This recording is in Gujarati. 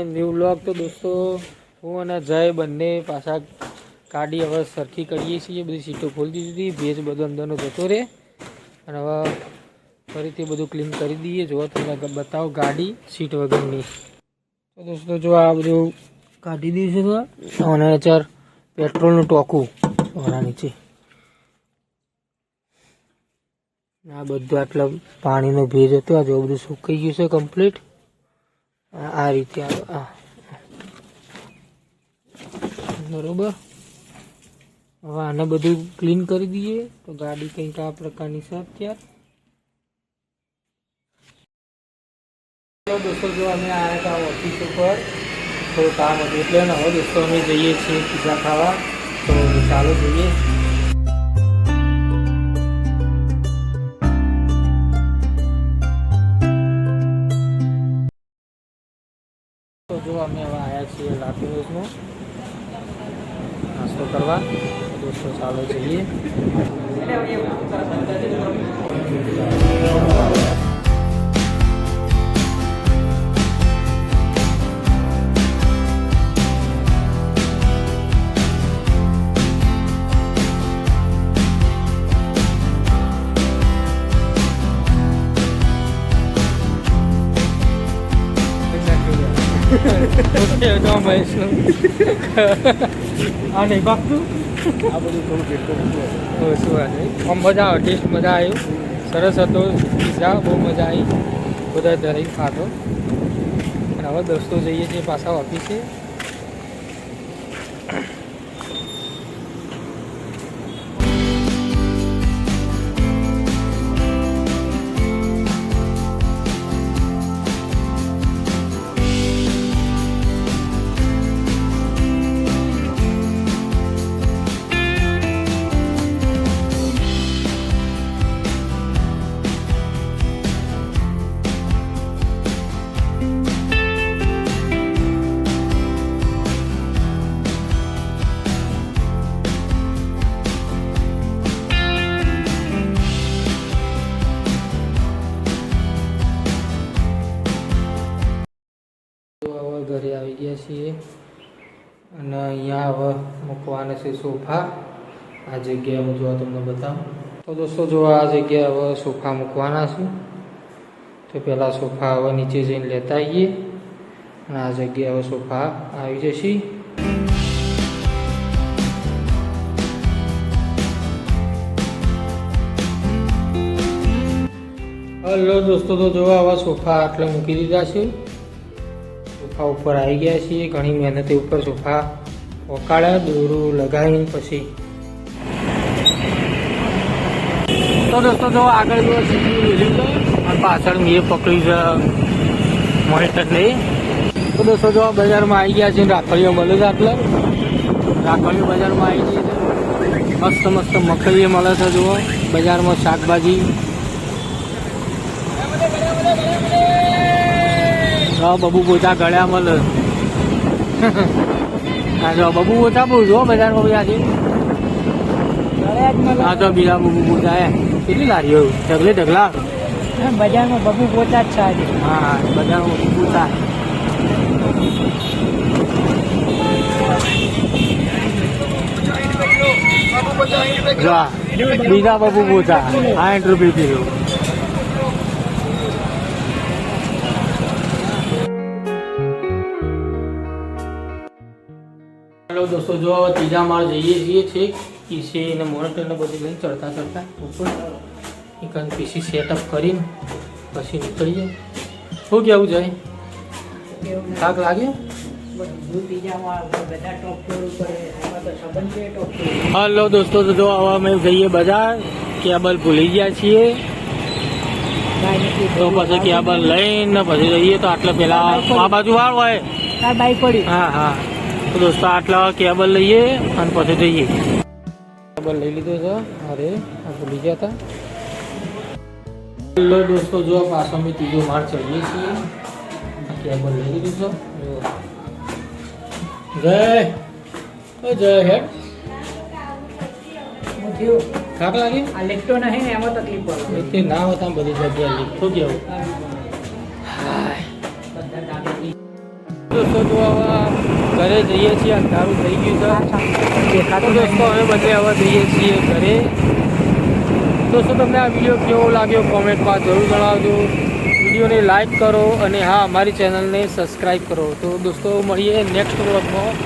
ન્યૂ વ્લોગ તો દોસ્તો, હું અને જય બંને પાછા ગાડી હવે સરખી કરીએ છીએ, બધી સીટો ખોલી દીધી હતી, ભેજ બધો અંદરનો જતો રહે. અને હવે ફરીથી બધું ક્લીન કરી દઈએ. જો તમને બતાવો ગાડી, સીટ વગરની. તો દોસ્તો, જો આ બધું કાઢી દીધું છે અને ચાર પેટ્રોલનું ટોકું ઓરા નીચે. આ બધું આટલા પાણીનો ભેજ હતો, આ જો બધું સુકાઈ ગયું છે કમ્પ્લીટ આ આ રીતે આવે આ. બરોબર? હવે આને બધું ક્લીન કરી દઈએ. તો ગાડી કંઈક આ પ્રકારની છે અત્યારે. તો દોસ્તો, જો અમે આવ્યા હતા ઓફિસ ઉપર થોડું કામ હતું. એટલે ને હવે દોસ્તો અમે જઈએ છીએ પીઝા ખાવા. તો ચાલો જઈએ. જો અમે હવે આવ્યા છીએ લાઠી રોજમાં નાસ્તો કરવા. દોસ્તો ચાલો જઈએ. મહેશનું આ નહીં પાકતું આ બધું થોડું નહીં આમ મજા આવે મજા આવ્યો સરસ હતો પીઝા બહુ મજા આવી. બધા દરેક ખાતો અને હવે દોસ્તો જઈએ છીએ પાછા ઓફિસે તો હવે ઘરે આવી ગયા છીએ. અને અહીંયા હવે મૂકવાના છે સોફા. આ જગ્યાએ હું જોવા તમને બતાવું. તો દોસ્તો જો આ જગ્યાએ હવે સોફા મૂકવાના છે. તો પહેલાં સોફા હવે નીચે જઈને લેતા આવીએ. અને આ જગ્યાએ હવે સોફા આવી જશે. હલો દોસ્તો, તો જોવા આવા સોફા આટલે મૂકી દીધા છે. સોફા ઉપર આવી ગયા છીએ, ઘણી મહેનતે ઉપર સોફા ઓકાળ્યા, દોરું લગાવીને પછી. તો દોસ્તો, જો આગળ અને પાછળ મેં પકડ્યું છે મોનિટર નહીં તો દોસ્તો, જો બજારમાં આવી ગયા છે રાખડીઓ મળે છે આટલા રાખડીઓ બજારમાં આવી ગઈ છે. મસ્ત મસ્ત મકડીઓ મળે છે, જુઓ. બજારમાં શાકભાજી હા બબુ પોતા ગળ્યા મળે હા જો બબુ પોતા બહુ જો બજારમાં છે હા તો બીજા બબુ પોતા એ કેટલી લારીઓ ઢગલે ઢગલા. બજારમાં બબુ પોતા જ છે હા બજારમાં બબુ પોતા. બીજા બબુ પોતા. સાઠ રૂપિયા કિલો હેલો દોસ્તો જો હવે ત્રીજા માળ જઈએ છીએ છેક પીસી ને મોનિટર બધી લઈને ચડતા ચડતા ઉપર એક પીસી સેટઅપ કરીને પછી નીકળીએ શું કેવું જાય થાક લાગે હલો દોસ્તો તો જો હવે અમે જઈએ બજાર કેબલ ભૂલી ગયા છીએ. તો પછી કેબલ લઈને પછી જઈએ તો આટલે પેલા આ બાજુ વાળ હોય. બાઈક પડી. હા હા. તો દોસ્તો આટલા કેબલ લઈએ અને પછી જઈએ. કેબલ લઈ લીધો છે અરે આ ભૂલી ગયા હતા. હેલો દોસ્તો જો પાછો અમે ત્રીજો માળ ચડીએ છીએ. કેબલ લઈ લીધું છે. જય જય હેડ હું થાક લાગે? આ લેખતો નહીં ને એમાં તકલીફ પડે. તે ના હોતા બધી જગ્યાએ લીધું કેવું દોસ્તો હવે ઘરે જઈએ છીએ અંધારું થઈ ગયું છે. તો દોસ્તો અમે બધે હવે જઈએ છીએ ઘરે. દોસ્તો તમને આ વીડિયો કેવો લાગ્યો? કોમેન્ટમાં જરૂર જણાવજો. વિડીયોને લાઈક કરો અને હા, અમારી ચેનલને સબસ્ક્રાઈબ કરો. તો દોસ્તો, મળીએ નેક્સ્ટ વ્લોગમાં